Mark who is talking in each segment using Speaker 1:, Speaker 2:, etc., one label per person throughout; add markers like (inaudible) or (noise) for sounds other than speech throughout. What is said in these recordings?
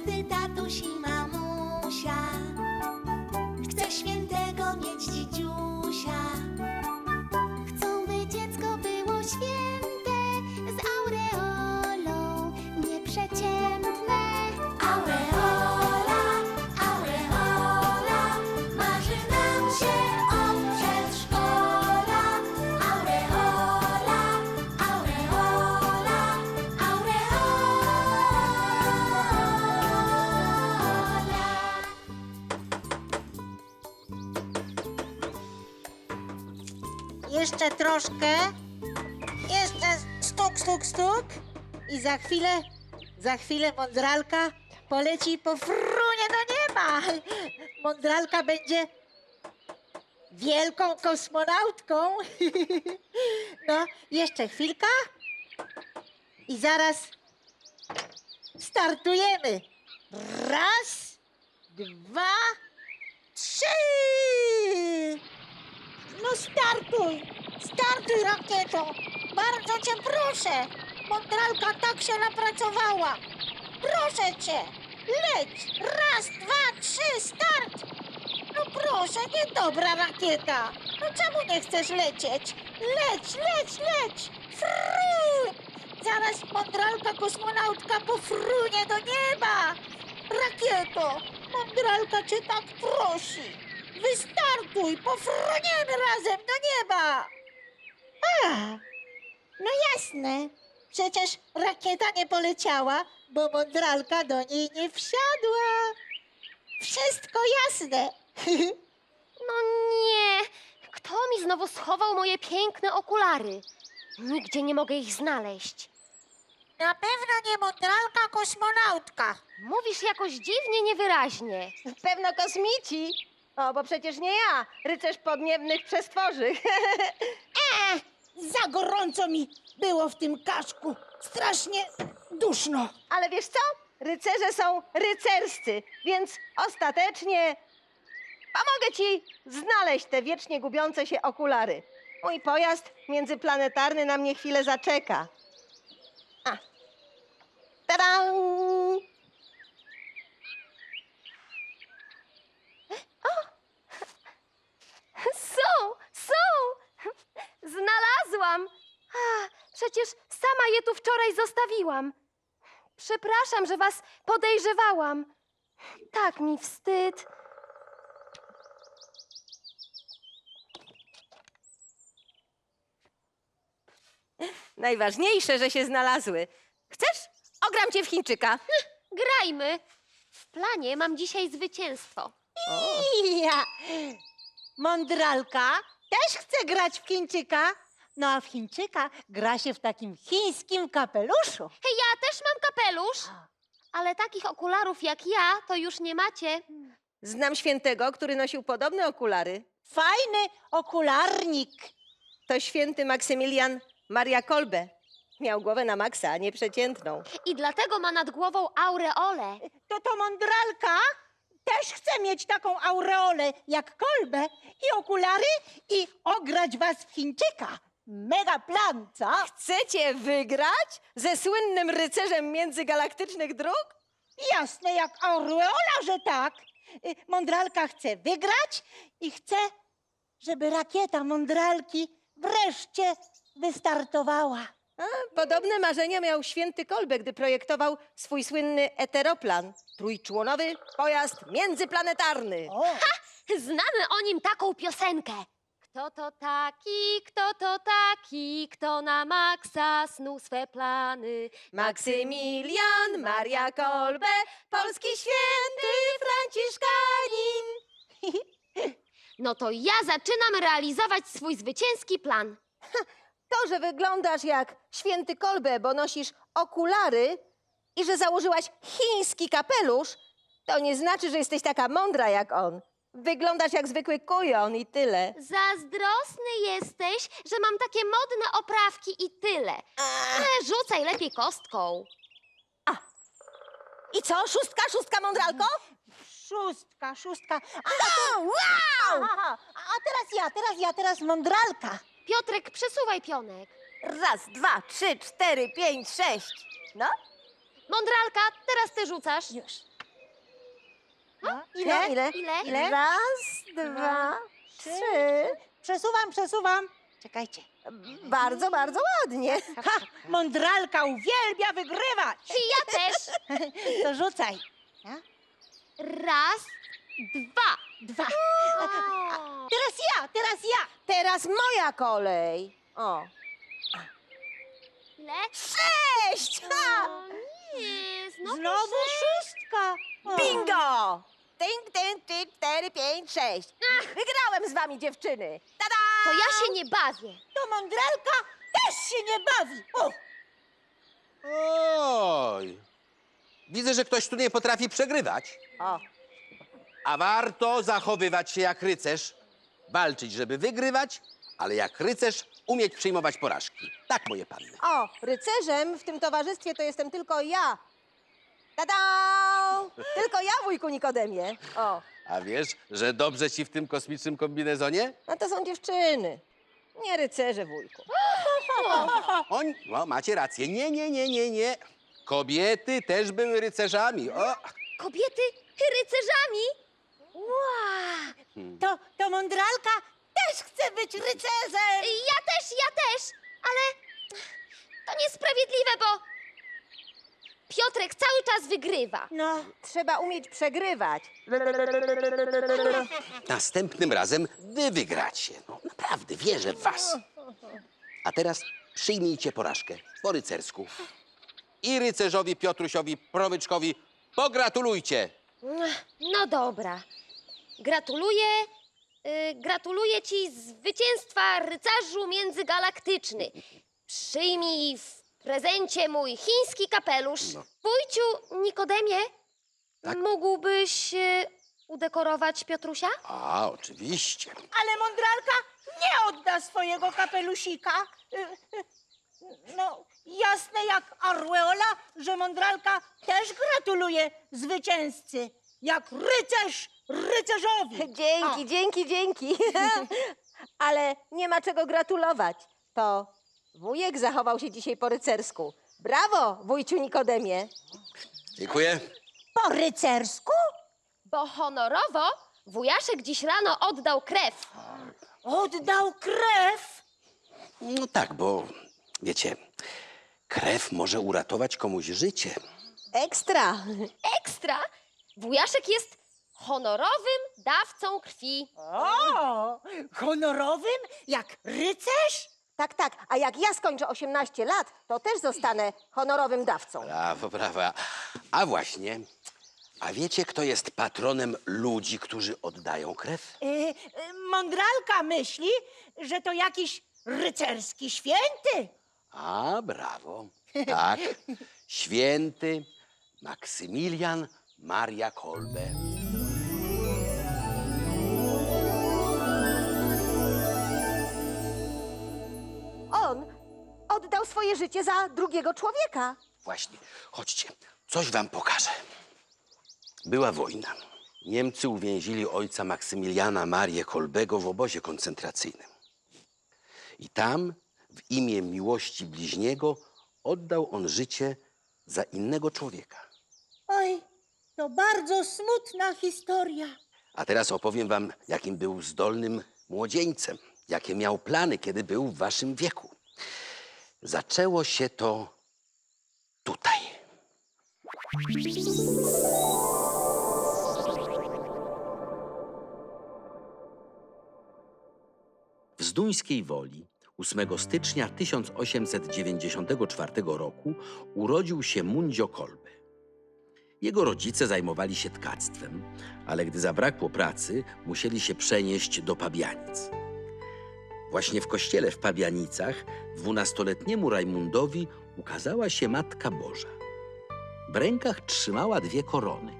Speaker 1: każdy tatuś i mamusia chce świętego mieć dzidziusia.
Speaker 2: Jeszcze troszkę. Jeszcze stuk, stuk, stuk. I za chwilę, za chwilę mądralka poleci po frunie do nieba. Mądralka będzie wielką kosmonautką. (laughs) No, jeszcze chwilka. I zaraz startujemy. Raz, dwa, trzy. No startuj! Startuj, rakieto! Bardzo cię proszę! Mądralka tak się napracowała! Proszę cię! Leć! Raz, dwa, trzy, start! No proszę, niedobra rakieta! No czemu nie chcesz lecieć? Leć, leć, leć! Fru! Zaraz mądralka kosmonautka pofrunie do nieba! Rakieto! Mądralka cię tak prosi! Wystartuj! Pofruniemy razem do nieba! A, no jasne. Przecież rakieta nie poleciała, bo mądralka do niej nie wsiadła. Wszystko jasne. (laughs)
Speaker 3: No nie! Kto mi znowu schował moje piękne okulary? Nigdzie nie mogę ich znaleźć.
Speaker 2: Na pewno nie mądralka kosmonautka.
Speaker 3: Mówisz jakoś dziwnie niewyraźnie.
Speaker 4: Pewno kosmici. O, bo przecież nie ja, rycerz podniebnych przestworzy. (laughs)
Speaker 2: E, za gorąco mi było w tym kaszku. Strasznie duszno.
Speaker 4: Ale wiesz co? Rycerze są rycerscy, więc ostatecznie pomogę ci znaleźć te wiecznie gubiące się okulary. Mój pojazd międzyplanetarny na mnie chwilę zaczeka. A. Tadam!
Speaker 3: Są! Są! (laughs) Znalazłam! A, przecież sama je tu wczoraj zostawiłam. Przepraszam, że was podejrzewałam. Tak mi wstyd.
Speaker 4: Najważniejsze, że się znalazły. Chcesz? Ogram cię w Chińczyka.
Speaker 3: Grajmy! W planie mam dzisiaj zwycięstwo.
Speaker 2: Ja. Mądralka też chce grać w Chińczyka. No a w Chińczyka gra się w takim chińskim kapeluszu.
Speaker 3: Hej, ja też mam kapelusz! Ale takich okularów jak ja to już nie macie.
Speaker 4: Znam świętego, który nosił podobne okulary.
Speaker 2: Fajny okularnik.
Speaker 4: To święty Maksymilian Maria Kolbe. Miał głowę na maksa, a nie przeciętną.
Speaker 3: I dlatego ma nad głową aureolę.
Speaker 2: To to mądralka też chce mieć taką aureolę jak kolbę i okulary i ograć was w Chińczyka. Mega plan, co?
Speaker 4: Chcecie wygrać ze słynnym rycerzem międzygalaktycznych dróg?
Speaker 2: Jasne jak aureola, że tak. Y, Mądralka chce wygrać i chce, żeby rakieta mądralki wreszcie wystartowała.
Speaker 4: A, podobne marzenia miał święty Kolbe, gdy projektował swój słynny eteroplan. Trójczłonowy pojazd międzyplanetarny.
Speaker 2: O,
Speaker 3: Znamy o nim taką piosenkę. Kto to taki, kto to taki, kto na maksa snuł swe plany.
Speaker 4: Maksymilian Maria Kolbe, polski święty Franciszkanin. (laughs)
Speaker 3: No to ja zaczynam realizować swój zwycięski plan.
Speaker 4: To, że wyglądasz jak święty Kolbe, bo nosisz okulary i że założyłaś chiński kapelusz, to nie znaczy, że jesteś taka mądra jak on. Wyglądasz jak zwykły kujon i tyle.
Speaker 3: Zazdrosny jesteś, że mam takie modne oprawki i tyle. Ale rzucaj lepiej kostką.
Speaker 4: I co, szóstka, szóstka mądralko?
Speaker 2: szóstka, szóstka. A, wow! A, a teraz ja, teraz ja, teraz mądralka.
Speaker 3: Piotrek, przesuwaj pionek.
Speaker 4: Raz, dwa, trzy, cztery, pięć, sześć. No,
Speaker 3: Mądralka, teraz ty rzucasz.
Speaker 2: Już. No,
Speaker 4: Ile? Ile?
Speaker 3: Ile?
Speaker 2: Ile?
Speaker 4: Raz, dwa, trzy.
Speaker 2: Przesuwam, przesuwam. Czekajcie.
Speaker 4: Bardzo, bardzo ładnie. (laughs)
Speaker 2: Ha! Mądralka uwielbia wygrywać.
Speaker 3: I ja też. (laughs)
Speaker 2: To rzucaj.
Speaker 3: Raz, dwa.
Speaker 2: Dwa.
Speaker 3: O.
Speaker 2: Teraz ja, teraz ja.
Speaker 4: Teraz moja kolej. O.
Speaker 3: Ile?
Speaker 4: Sześć! Ha!
Speaker 3: O nie, znowu,
Speaker 2: Znowu
Speaker 3: sześć.
Speaker 2: szóstka. O.
Speaker 4: Bingo! Tynk, tynk, trzy, cztery, pięć, sześć. Wygrałem z wami, dziewczyny. Tada!
Speaker 3: To ja się nie bawię.
Speaker 2: To mądralka też się nie bawi. O,
Speaker 5: Oj. Widzę, że ktoś tu nie potrafi przegrywać.
Speaker 4: O,
Speaker 5: A warto zachowywać się jak rycerz. Walczyć, żeby wygrywać, ale jak rycerz umieć przyjmować porażki. Tak, moje panny.
Speaker 4: o, rycerzem w tym towarzystwie to jestem tylko ja. Tada! Tylko ja, wujku Nikodemie. O,
Speaker 5: A wiesz, że dobrze ci w tym kosmicznym kombinezonie?
Speaker 4: no to są dziewczyny. Nie rycerze, wujku. (laughs)
Speaker 5: Oni, no, macie rację. Nie, nie, nie, nie, nie. Kobiety też były rycerzami. O,
Speaker 3: Kobiety rycerzami? Wow.
Speaker 2: to, to mądralka też chce być rycerzem.
Speaker 3: Ja też, ja też. Ale to niesprawiedliwe, bo Piotrek cały czas wygrywa.
Speaker 2: No,
Speaker 4: Trzeba umieć przegrywać.
Speaker 5: następnym razem wy wygracie. No, naprawdę, wierzę w was. A teraz przyjmijcie porażkę po rycersku. I rycerzowi Piotrusiowi Promyczkowi pogratulujcie.
Speaker 3: No dobra. Gratuluję. y, gratuluję ci zwycięstwa rycerzu międzygalaktyczny. Przyjmij w prezencie mój chiński kapelusz.
Speaker 5: No.
Speaker 3: Wójciu Nikodemie,
Speaker 5: Tak?
Speaker 3: mógłbyś y, udekorować Piotrusia?
Speaker 5: A, oczywiście.
Speaker 2: ale mądralka nie odda swojego kapelusika. Y, y, No, jasne jak Arweola, że mądralka też gratuluje zwycięzcy. Jak rycerz rycerzowi.
Speaker 4: Dzięki, dzięki, dzięki. (laughs) Ale nie ma czego gratulować. To wujek zachował się dzisiaj po rycersku. Brawo, wujciu Nikodemie.
Speaker 5: Dziękuję.
Speaker 2: Po rycersku?
Speaker 3: Bo honorowo wujaszek dziś rano oddał krew.
Speaker 2: Oddał krew.
Speaker 5: No tak, bo wiecie, krew może uratować komuś życie.
Speaker 4: Ekstra. (laughs)
Speaker 3: Ekstra! Wujaszek jest honorowym dawcą krwi.
Speaker 2: O, honorowym jak rycerz?
Speaker 4: Tak, tak. A jak ja skończę 18 lat, to też zostanę honorowym dawcą.
Speaker 5: Brawo, brawo. A właśnie, a wiecie, kto jest patronem ludzi, którzy oddają krew?
Speaker 2: Y, y, mądralka myśli, że to jakiś rycerski święty.
Speaker 5: A, brawo. Tak, święty Maksymilian Maria Kolbe.
Speaker 4: On oddał swoje życie za drugiego człowieka.
Speaker 5: Właśnie, chodźcie, coś wam pokażę. Była wojna. Niemcy uwięzili ojca Maksymiliana Marię Kolbego w obozie koncentracyjnym. I tam, w imię miłości bliźniego, oddał on życie za innego człowieka.
Speaker 2: Oj, to bardzo smutna historia.
Speaker 5: A teraz opowiem wam, jakim był zdolnym młodzieńcem, jakie miał plany, kiedy był w waszym wieku. Zaczęło się to tutaj. W Zduńskiej Woli 8 stycznia 1894 roku urodził się Mundzio Kolbe. Jego rodzice zajmowali się tkactwem, ale gdy zabrakło pracy, musieli się przenieść do Pabianic. Właśnie w kościele w Pabianicach dwunastoletniemu Rajmundowi ukazała się Matka Boża. W rękach trzymała dwie korony.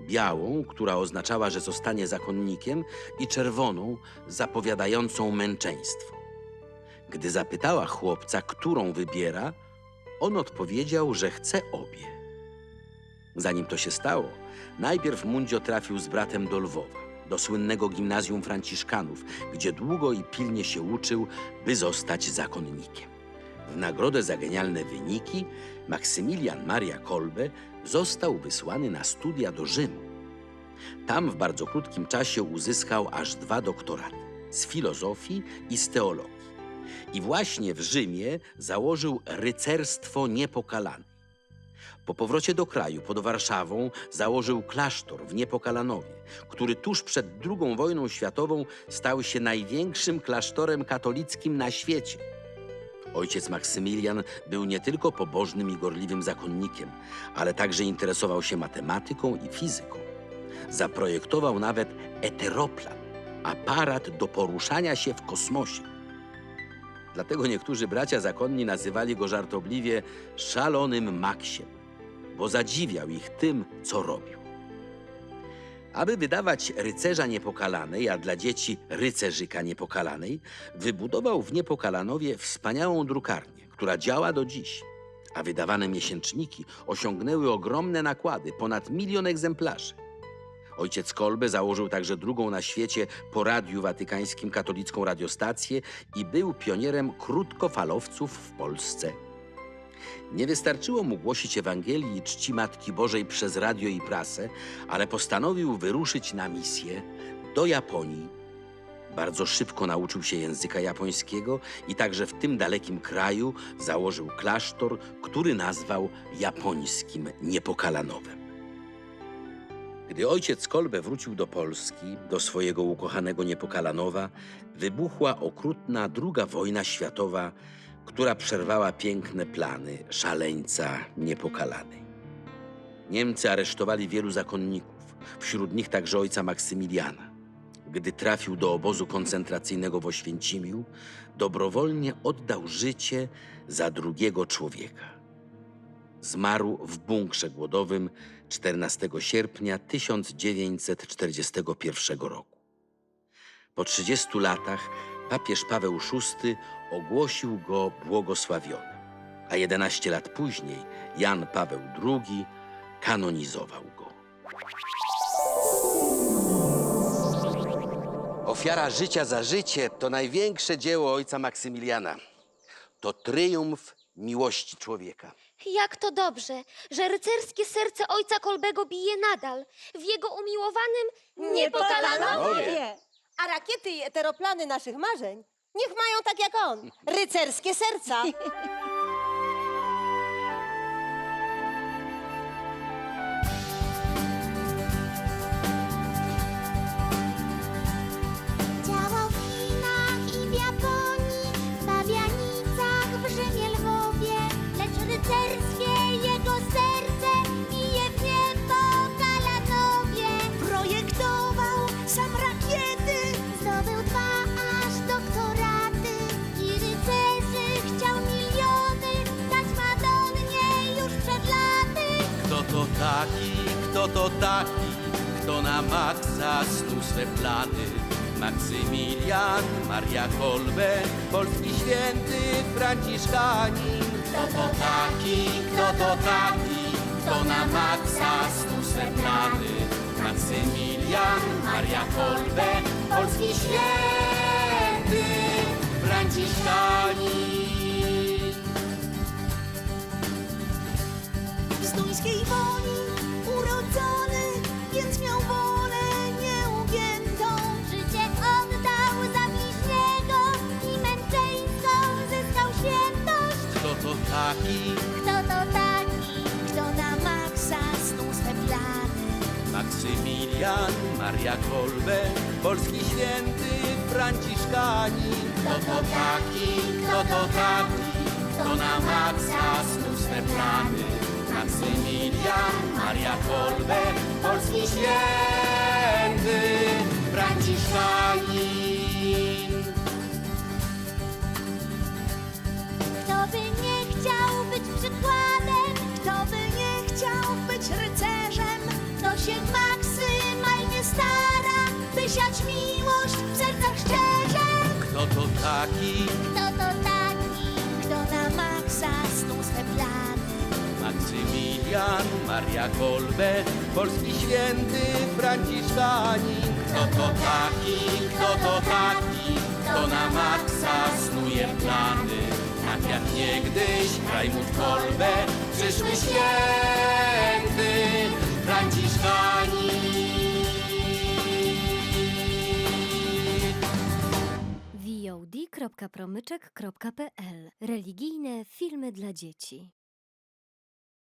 Speaker 5: Białą, która oznaczała, że zostanie zakonnikiem, i czerwoną, zapowiadającą męczeństwo. Gdy zapytała chłopca, którą wybiera, on odpowiedział, że chce obie. Zanim to się stało, najpierw Mundzio trafił z bratem do Lwowa, do słynnego gimnazjum Franciszkanów, gdzie długo i pilnie się uczył, by zostać zakonnikiem. W nagrodę za genialne wyniki Maksymilian Maria Kolbe został wysłany na studia do Rzymu. Tam w bardzo krótkim czasie uzyskał aż dwa doktoraty z filozofii i z teologii. I właśnie w Rzymie założył rycerstwo niepokalane. Po powrocie do kraju pod Warszawą założył klasztor w Niepokalanowie, który tuż przed II wojną światową stał się największym klasztorem katolickim na świecie. Ojciec Maksymilian był nie tylko pobożnym i gorliwym zakonnikiem, ale także interesował się matematyką i fizyką. Zaprojektował nawet eteroplan, aparat do poruszania się w kosmosie. Dlatego niektórzy bracia zakonni nazywali go żartobliwie szalonym Maksiem, bo zadziwiał ich tym, co robił. Aby wydawać rycerza niepokalanej, a dla dzieci rycerzyka niepokalanej, wybudował w Niepokalanowie wspaniałą drukarnię, która działa do dziś. A wydawane miesięczniki osiągnęły ogromne nakłady, ponad milion egzemplarzy. Ojciec Kolbe założył także drugą na świecie po Radiu Watykańskim katolicką radiostację i był pionierem krótkofalowców w Polsce. Nie wystarczyło mu głosić Ewangelii i czci Matki Bożej przez radio i prasę, ale postanowił wyruszyć na misję do Japonii. Bardzo szybko nauczył się języka japońskiego i także w tym dalekim kraju założył klasztor, który nazwał japońskim Niepokalanowem. Gdy ojciec Kolbe wrócił do Polski, do swojego ukochanego Niepokalanowa, wybuchła okrutna II wojna światowa, która przerwała piękne plany szaleńca Niepokalanej. Niemcy aresztowali wielu zakonników, wśród nich także ojca Maksymiliana. Gdy trafił do obozu koncentracyjnego w Oświęcimiu, dobrowolnie oddał życie za drugiego człowieka. Zmarł w bunkrze głodowym 14 sierpnia 1941 roku. Po 30 latach papież Paweł VI ogłosił go błogosławionym, a 11 lat później Jan Paweł II kanonizował go. Ofiara życia za życie to największe dzieło ojca Maksymiliana. To triumf miłości człowieka.
Speaker 3: Jak to dobrze, że rycerskie serce ojca Kolbego bije nadal w jego umiłowanym Niepokalanowie.
Speaker 4: A rakiety i eteroplany naszych marzeń niech mają tak jak on, rycerskie serca. (laughs)
Speaker 6: swe plany? Maksymilian, Maria Kolbe, polski święty Franciszkanin. Kto to taki, kto to taki, kto na maksa swe plany? Maksymilian, Maria Kolbe, polski święty Franciszkanin.
Speaker 2: w Stuńskiej woni
Speaker 6: Maria Kolbe, polski święty Franciszkanin. Kto to taki, kto to taki, kto na maksa swe plany? Maksymilian, Maria Kolbe, polski święty Franciszkanin.
Speaker 1: Kto by nie chciał być przykładem?
Speaker 2: Kto by nie chciał być rycerzem,
Speaker 1: Kto się maksymalnie
Speaker 6: to taki,
Speaker 1: Kto to taki?
Speaker 2: kto na maksa snuł swe plany.
Speaker 6: Maksymilian, Maria Kolbe, polski święty Franciszkanin. Kto to taki, kto to taki, kto na maksa snuje plany? Tak jak niegdyś Rajmund Kolbe, przyszły święty Franciszkanin.
Speaker 7: www.promyczek.pl Religijne filmy dla dzieci.